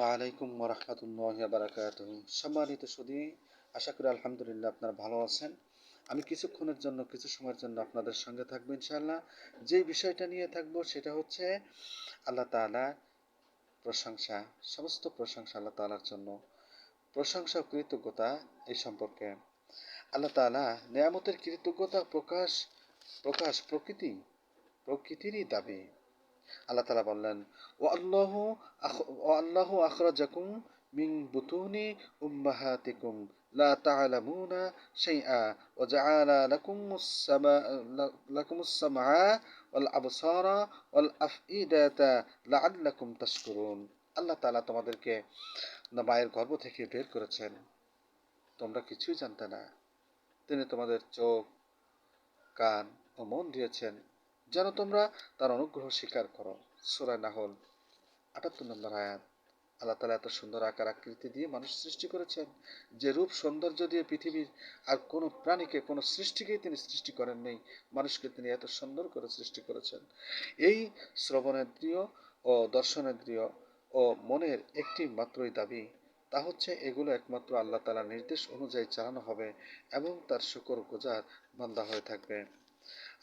আলাইকুম রহমতুল্লাহ বারাকাত সম্মানিত সুদী, আশা করি আলহামদুলিল্লাহ আপনারা ভালো আছেন। আমি কিছুক্ষণের জন্য, কিছু সময়ের জন্য আপনাদের সঙ্গে থাকব ইনশাআল্লাহ। যেই বিষয়টা নিয়ে থাকব সেটা হচ্ছে আল্লাহ তাআলা প্রশংসা, সমস্ত প্রশংসা আল্লাহ তাআলার জন্য। প্রশংসা কৃতজ্ঞতা এই সম্পর্কে। আল্লাহ তাআলা নেয়ামতের কৃতজ্ঞতা প্রকাশ প্রকাশ প্রকৃতি, প্রকৃতিরই দাবি। আল্লাহ তালা বললেন ও আল্লাহ আল্লাহ আখরাজাকুম মিন বুতুনি উম্মাহাতিকুম। লা তা'লামুনা শাইআ ওয়া জাআলা লাকুমুস সামা লাকুমুস সামআ ওয়াল আবসারা ওয়াল আফইদাতা লাআল্লাকুম তাশকুরুন। আল্লাহ তাআলা তোমাদেরকে মায়ের গর্ভ থেকে বের করেছেন। তোমরা কিছুই জানতে না। তিনি তোমাদের চোখ, কান ও মন দিয়েছেন। যেন তোমরা তার অনুগ্রহ স্বীকার করো। সুরা নাহল আটাত্তর নম্বর আয়াত। আল্লাহ তালা এত সুন্দর আকার আকৃতি দিয়ে মানুষ সৃষ্টি করেছেন, যে রূপ সৌন্দর্য দিয়ে পৃথিবীর আর কোনো প্রাণীকে, কোনো সৃষ্টিকেই তিনি সৃষ্টি করেন নেই, মানুষকে তিনি এত সুন্দর করে সৃষ্টি করেছেন। এই শ্রবণেন্দ্রিয় ও দর্শনেন্দ্রিয় ও মনের একটি মাত্রই দাবি, তা হচ্ছে এগুলো একমাত্র আল্লাহ তালার নির্দেশ অনুযায়ী চালানো হবে এবং তার শুকর গোজার বান্দা হয়ে থাকবে।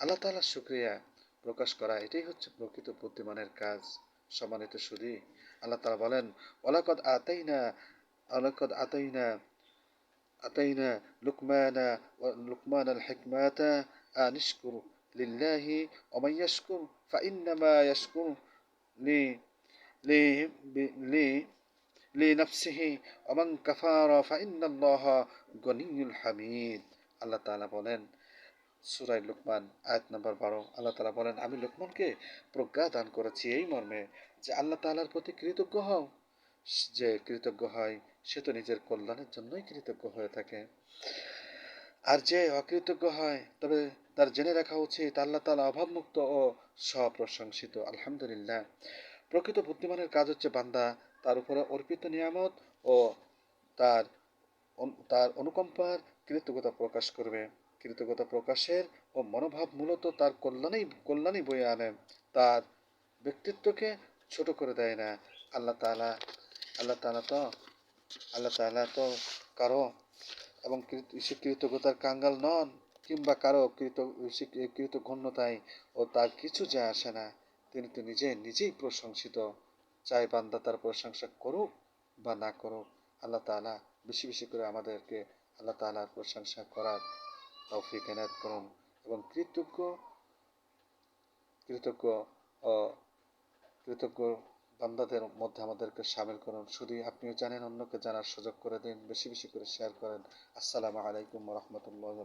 আল্লাহ তালার শুক্রিয়া প্রকাশ করা, এটাই হচ্ছে প্রকৃত বুদ্ধিমানের কাজ। সম্মানিত সুদী, আল্লাহ তালা বলেন ওলাকদ আতাইনা ওলাকদ আতাইনা আতাইনা লুকমানা, লুকমান আল হেকমাতা আনিশকুর লিল্লাহি অমাইয়াসকুর ফাইন্নামা ইয়াসকুর লি লি লি লিনফসিহি অমং কফার ফাইন্নাল্লাহ গনিউল হামিদ। আল্লাহ তালা বলেন সুরাই লুকমান, আয়াত নম্বর বারো। আল্লাহ তালা বলেন, আমি লুকমানকে প্রজ্ঞা দান করেছি এই মর্মে যে আল্লাহ তালার প্রতি কৃতজ্ঞ হও। যে কৃতজ্ঞ হয়, সে তো নিজের কল্যাণের জন্যই কৃতজ্ঞ হয়ে থাকে। আর যে অকৃতজ্ঞ হয়, তবে তার জেনে রাখা উচিত, আল্লাহ তালা অভাবমুক্ত ও স্বপ্রশংসিত। আলহামদুলিল্লাহ। প্রকৃত বুদ্ধিমানের কাজ হচ্ছে বান্দা, তার উপরে অর্পিত নিয়ামত ও তার তার অনুকম্পার কৃতজ্ঞতা প্রকাশ করবে। কৃতজ্ঞতা প্রকাশের ও মনোভাব মূলত তার কল্যাণেই, কল্যাণই বয়ে আনে। তার ব্যক্তিত্বকে ছোট করে দেয় না। আল্লাহ তালা আল্লাহ তালা তো, আল্লাহ তালা তো কারও এবং সে কৃতজ্ঞতার কাঙ্গাল নন কিংবা কারও কৃত কৃতঘ্নতায় ও তার কিছু যায় আসে না। তিনি তো নিজে, নিজেই প্রশংসিত। চাই বান্দা তার প্রশংসা করুক বা না করুক, আল্লাহ তালা বেশি বেশি করে আমাদেরকে আল্লাহ তালার প্রশংসা করার তৌফিক এনায়ত করুন এবং কৃতজ্ঞ কৃতজ্ঞ কৃতজ্ঞ বান্দাদের মধ্যে আমাদেরকে সামিল করুন। শুধু আপনিও জানেন, অন্যকে জানার সুযোগ করে দিন, বেশি বেশি করে শেয়ার করেন। আসসালামু আলাইকুম রহমতুল্লাহ